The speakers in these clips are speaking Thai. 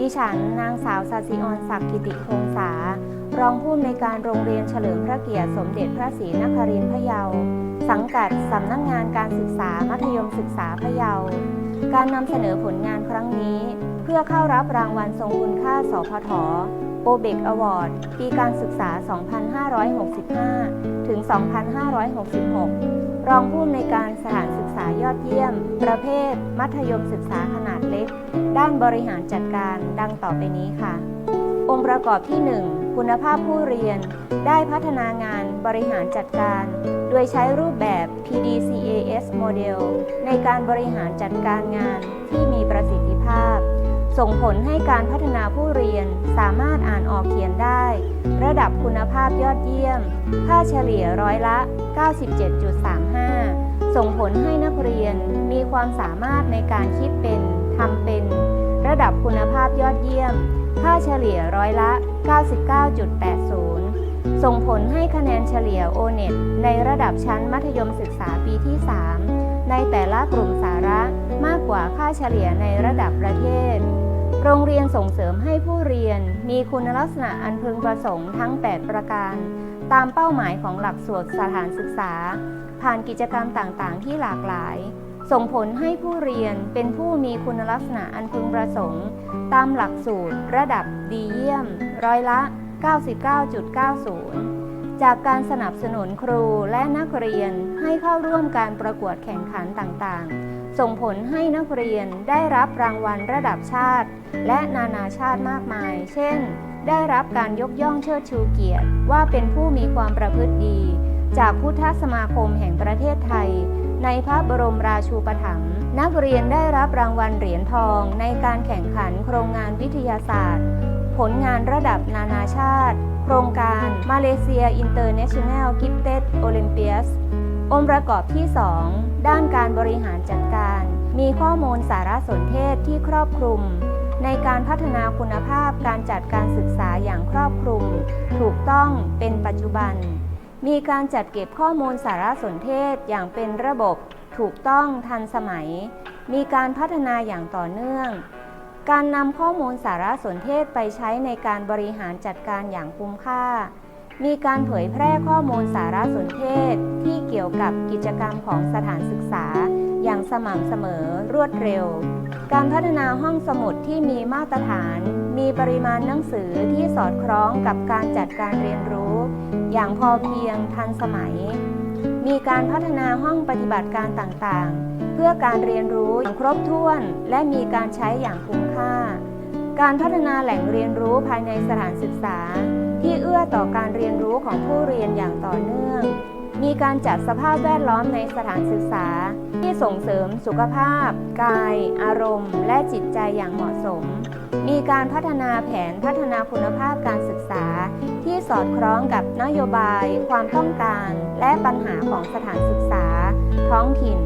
ดิฉันนางสาวสัสิออนศักดิ์กิติคงษารองผู้อำนวยการโรงเรียนเฉลิมพระเกียรติสมเด็จพระศรีนครินทร์พะเยา สังกัดสำนักงงานการศึกษามัธยมศึกษาพะเยา การนำเสนอผลงานครั้งนี้ เพื่อเข้ารับรางวัลทรงคุณค่าสพทโอเบกอวอร์ดปีการศึกษา 2565 ถึง 2566 รองผู้อำนวยการสถานศึกษายอดเยี่ยม ประเภท มัธยมศึกษาขนาดเล็ก ด้านบริหารจัดการดังต่อไปนี้ค่ะ องค์ประกอบที่ 1 คุณภาพผู้เรียน ได้พัฒนางานบริหารจัดการ โดยใช้รูปแบบ PDCAS model ในการบริหารจัดการงานที่มีประสิทธิ ส่งผลให้การพัฒนาผู้เรียนสามารถอ่านออกเขียนได้ ระดับคุณภาพยอดเยี่ยม ค่าเฉลี่ยร้อยละ 97.35 ส่งผลให้นักเรียนมีความสามารถในการคิดเป็นทำเป็น ระดับคุณภาพยอดเยี่ยม ค่าเฉลี่ยร้อยละ 99.80 ส่งผลให้คะแนนเฉลี่ย o n e t ในระดับชั้นมัธยมศึกษาปีที่ 3 ในแต่ละกลุ่มสาระมากกว่าค่าเฉลี่ยในระดับประเทศ โรงเรียนส่งเสริมให้ผู้เรียนมีคุณลักษณะอันพึงประสงค์ทั้ง 8 ประการ ตามเป้าหมายของหลักสูตรสถานศึกษา ผ่านกิจกรรมต่างๆ ที่หลากหลาย ส่งผลให้ผู้เรียนเป็นผู้มีคุณลักษณะอันพึงประสงค์ ตามหลักสูตร ระดับดีเยี่ยม ร้อยละ 99.90 จากการสนับสนุนครูและนักเรียนให้เข้าร่วมการประกวดแข่งขันต่างๆ ส่งผลให้นักเรียนได้รับรางวัลระดับชาติ และนานาชาติมากมาย เช่น ได้รับการยกย่องเชิดชูเกียรติ ว่าเป็นผู้มีความประพฤติดี จากพุทธสมาคมแห่งประเทศไทย ในพระบรมราชูปถัมภ์นักเรียนได้รับรางวัลเหรียญทองในการแข่งขันโครงงานวิทยาศาสตร์ ผลงานระดับนานาชาติ โครงการมาเลเซียอินเตอร์เนชั่นแนลกิฟเต็ดโอลิมเปียส องค์ประกอบที่ 2 ด้านการบริหารจัดการ มีข้อมูลสารสนเทศที่ครอบคลุม ในการพัฒนาคุณภาพการจัดการศึกษาอย่างครอบคลุม ถูกต้องเป็นปัจจุบัน มีการจัดเก็บข้อมูลสารสนเทศอย่างเป็นระบบ ถูกต้องทันสมัย มีการพัฒนาอย่างต่อเนื่อง การนำข้อมูลสารสนเทศไปใช้ในการบริหารจัดการอย่างคุ้มค่า มีการเผยแพร่ข้อมูลสารสนเทศที่เกี่ยวกับกิจกรรมของสถานศึกษา อย่างสม่ำเสมอรวดเร็ว การพัฒนาห้องสมุดที่มีมาตรฐาน มีปริมาณหนังสือที่สอดคล้องกับการจัดการเรียนรู้ อย่างพอเพียงทันสมัย มีการพัฒนาห้องปฏิบัติการต่างๆ เพื่อการเรียนรู้อย่างครบถ้วน และมีการใช้อย่างคุ้ม การพัฒนาแหล่งเรียนรู้ภายในสถานศึกษา ที่เอื้อต่อการเรียนรู้ของผู้เรียนอย่างต่อเนื่อง มีการจัดสภาพแวดล้อมในสถานศึกษา ที่ส่งเสริมสุขภาพ กาย อารมณ์ และจิตใจอย่างเหมาะสม มีการพัฒนาแผนพัฒนาคุณภาพการศึกษา ที่สอดคล้องกับนโยบาย ความต้องการ และปัญหาของสถานศึกษา ท้องถิ่น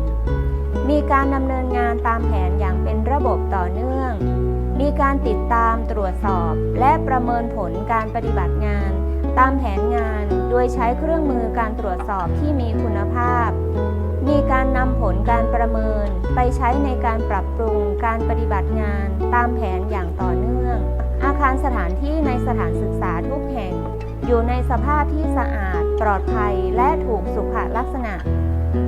มีการดำเนินงานตามแผนอย่างเป็นระบบต่อเนื่อง มีการติดตามตรวจสอบ และประเมินผลการปฏิบัติงาน ตามแผนงานโดยใช้เครื่องมือการตรวจสอบที่มีคุณภาพ มีการนำผลการประเมิน ไปใช้ในการปรับปรุงการปฏิบัติงาน ตามแผนอย่างต่อเนื่อง อาคารสถานที่ในสถานศึกษาทุกแห่ง อยู่ในสภาพที่สะอาด ปลอดภัย และถูกสุขลักษณะ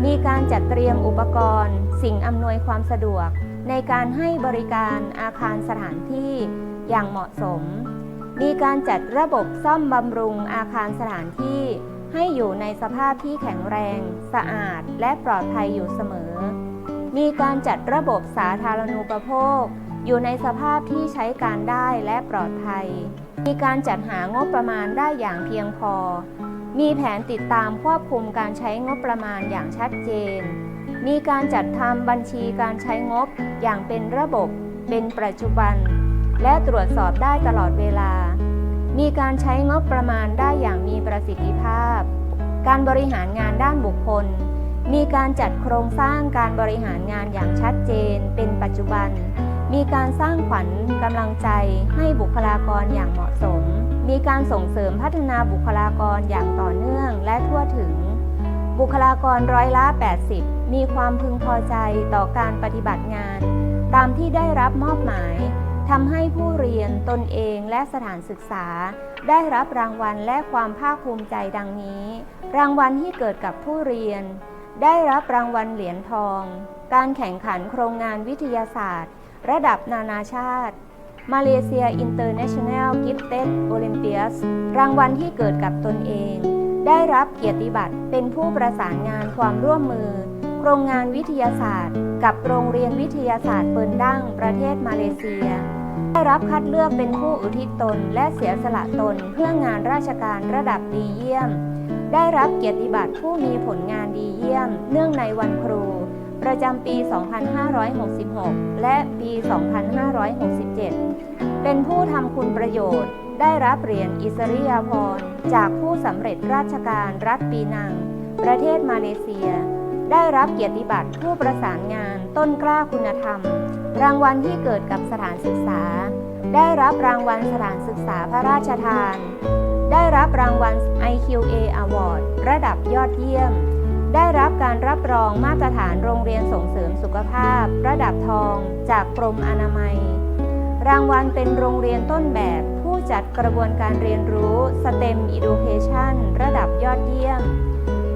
มีการจัดเตรียมอุปกรณ์ สิ่งอำนวยความสะดวก ในการให้บริการอาคารสถานที่อย่างเหมาะสม มีการจัดระบบซ่อมบำรุงอาคารสถานที่ ให้อยู่ในสภาพที่แข็งแรง สะอาด และปลอดภัยอยู่เสมอ มีการจัดระบบสาธารณูปโภค อยู่ในสภาพที่ใช้การได้และปลอดภัย มีการจัดหางบประมาณได้อย่างเพียงพอ มีแผนติดตามควบคุมการใช้งบประมาณอย่างชัดเจน มีการจัดทำบัญชีการใช้งบอย่างเป็นระบบ เป็นปัจจุบัน และตรวจสอบได้ตลอดเวลา มีการใช้งบประมาณได้อย่างมีประสิทธิภาพ การบริหารงานด้านบุคคล มีการจัดโครงสร้างการบริหารงานอย่างชัดเจน เป็นปัจจุบัน มีการสร้างขวัญกำลังใจให้บุคลากรอย่างเหมาะสม มีการส่งเสริมพัฒนาบุคลากรอย่างต่อเนื่องและทั่วถึง บุคลากรร้อยละ 80 มีความพึงพอใจต่อการปฏิบัติงาน ตามที่ได้รับมอบหมายทำให้ผู้เรียนตนเองและสถานศึกษา ได้รับรางวัลและความภาคภูมิใจดังนี้ รางวัลที่เกิดกับผู้เรียน ได้รับรางวัลเหรียญทอง การแข่งขันโครงงานวิทยาศาสตร์ ระดับนานาชาติมาเลเซีย International Gifted Olympiads รางวัลที่เกิดกับตนเอง ได้รับเกียรติบัตรเป็นผู้ประสานงานความร่วมมือ โรงงานวิทยาศาสตร์ กับโรงเรียนวิทยาศาสตร์เปินดั้งประเทศมาเลเซีย ได้รับคัดเลือกเป็นผู้อุทิศตนและเสียสละตนเพื่องานราชการระดับดีเยี่ยม ได้รับเกียรติบัตรผู้มีผลงานดีเยี่ยม เนื่องในวันครู ประจำปี 2566 และปี 2567 เป็นผู้ทำคุณประโยชน์ ได้รับเหรียญอิสริยาภรณ์จากผู้สำเร็จราชการรัฐปีนัง ประเทศมาเลเซีย ได้รับเกียรติบัตรผู้ประสานงานต้นกล้าคุณธรรม รางวัลที่เกิดกับสถานศึกษา ได้รับรางวัลสถานศึกษาพระราชทาน ได้รับรางวัล IQA Award ระดับยอดเยี่ยม ได้รับการรับรองมาตรฐานโรงเรียนส่งเสริมสุขภาพ ระดับทอง จากกรมอนามัย รางวัลเป็นโรงเรียนต้นแบบผู้จัดกระบวนการเรียนรู้ STEM Education ระดับยอดเยี่ยม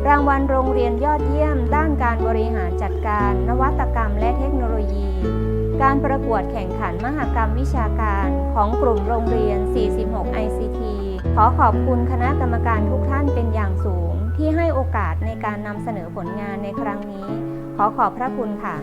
รางวัลโรงเรียนยอดเยี่ยม ด้านการบริหารจัดการ นวัตกรรมและเทคโนโลยี การประกวดแข่งขันมหกรรมวิชาการของกลุ่มโรงเรียน 46 ICT ขอขอบคุณคณะกรรมการทุกท่านเป็นอย่างสูง ที่ให้โอกาสในการนำเสนอผลงานในครั้งนี้ ขอขอบพระคุณค่ะ